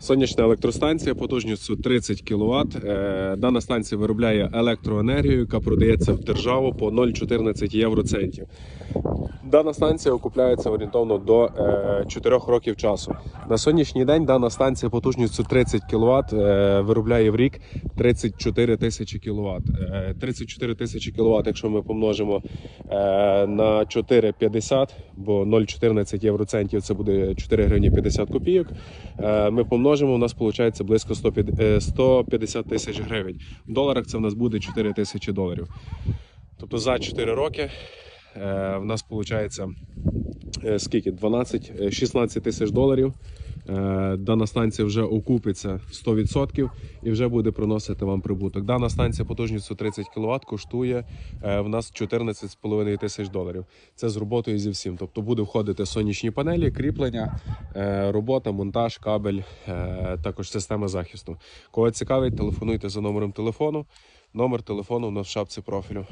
Сонячна електростанція потужністю 30 кВт. Дана станція виробляє електроенергію, яка продається в державу по 0,14 євроцентів. Дана станція окупляється орієнтовно до е, 4 років часу. На сьогоднішній день дана станція потужністю 30 кВт е, виробляє в рік 34 тисячі кВт. Е, 34 тисячі кВт, якщо ми помножимо е, на 4,50, бо 0,14 євроцентів це буде 4 гривні 50 копійок. Е, ми помножимо, у нас виходить близько 150 е, 150 тисяч гривень. В доларах це в нас буде 4 тисячі доларів. Тобто за 4 роки е, в нас виходить е, скільки? 12, е, 16 тисяч доларів. Е, Дана станція вже окупиться 100% і вже буде приносити вам прибуток. Дана станція потужністю 30 кВт коштує е, в нас 14,5 тисяч доларів. Це з роботою зі всім. Тобто буде входити сонячні панелі, кріплення, е, робота, монтаж, кабель, також система захисту. Кого цікавить, телефонуйте за номером телефону. Номер телефону у нас в шапці профілю.